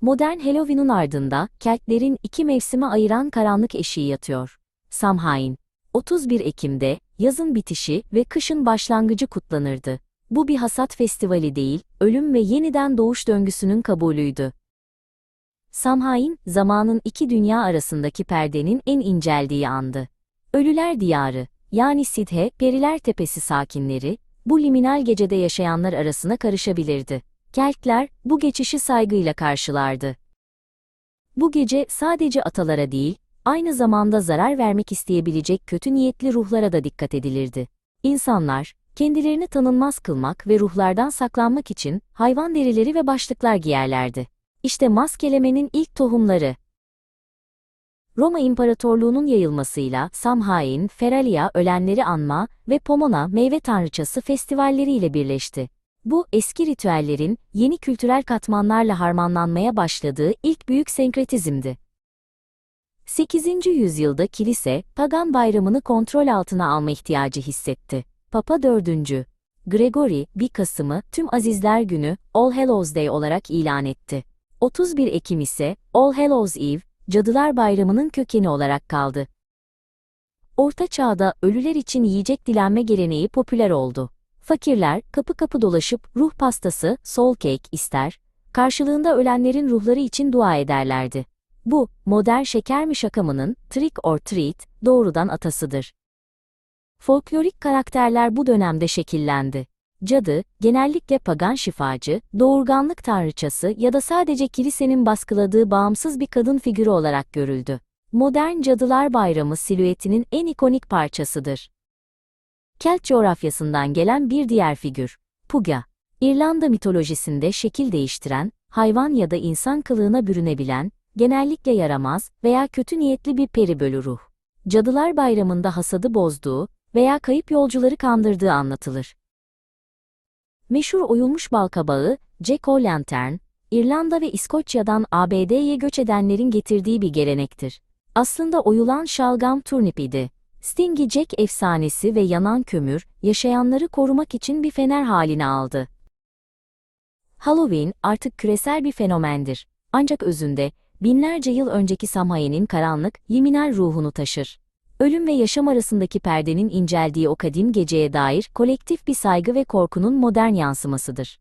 Modern Halloween'un ardında, Keltlerin iki mevsime ayıran karanlık eşiği yatıyor. Samhain. 31 Ekim'de, yazın bitişi ve kışın başlangıcı kutlanırdı. Bu bir hasat festivali değil, ölüm ve yeniden doğuş döngüsünün kabulüydü. Samhain, zamanın iki dünya arasındaki perdenin en inceldiği andı. Ölüler diyarı, yani Sidhe, Periler Tepesi sakinleri, bu liminal gecede yaşayanlar arasına karışabilirdi. Keltler, bu geçişi saygıyla karşılardı. Bu gece sadece atalara değil, aynı zamanda zarar vermek isteyebilecek kötü niyetli ruhlara da dikkat edilirdi. İnsanlar, kendilerini tanınmaz kılmak ve ruhlardan saklanmak için hayvan derileri ve başlıklar giyerlerdi. İşte maskelemenin ilk tohumları. Roma İmparatorluğu'nun yayılmasıyla Samhain, Feralia ölenleri anma ve Pomona meyve tanrıçası festivalleriyle birleşti. Bu, eski ritüellerin yeni kültürel katmanlarla harmanlanmaya başladığı ilk büyük senkretizmdi. 8. yüzyılda kilise, pagan bayramını kontrol altına alma ihtiyacı hissetti. Papa 4. Gregory, 1 Kasım'ı tüm Azizler Günü, All Hallows Day olarak ilan etti. 31 Ekim ise All Hallows Eve, Cadılar Bayramı'nın kökeni olarak kaldı. Orta Çağ'da ölüler için yiyecek dilenme geleneği popüler oldu. Fakirler kapı kapı dolaşıp ruh pastası, soul cake ister, karşılığında ölenlerin ruhları için dua ederlerdi. Bu, modern şeker mi şakamının, trick or treat, doğrudan atasıdır. Folklorik karakterler bu dönemde şekillendi. Cadı, genellikle pagan şifacı, doğurganlık tanrıçası ya da sadece kilisenin baskıladığı bağımsız bir kadın figürü olarak görüldü. Modern Cadılar Bayramı silüetinin en ikonik parçasıdır. Kelt coğrafyasından gelen bir diğer figür, Puga. İrlanda mitolojisinde şekil değiştiren, hayvan ya da insan kılığına bürünebilen, genellikle yaramaz veya kötü niyetli bir peri bölü ruh. Cadılar Bayramı'nda hasadı bozduğu veya kayıp yolcuları kandırdığı anlatılır. Meşhur oyulmuş balkabağı, Jack O'Lantern, İrlanda ve İskoçya'dan ABD'ye göç edenlerin getirdiği bir gelenektir. Aslında oyulan şalgam turnip idi. Stingy Jack efsanesi ve yanan kömür, yaşayanları korumak için bir fener haline aldı. Halloween artık küresel bir fenomendir. Ancak özünde, binlerce yıl önceki Samhain'in karanlık, liminal ruhunu taşır. Ölüm ve yaşam arasındaki perdenin inceldiği o kadim geceye dair kolektif bir saygı ve korkunun modern yansımasıdır.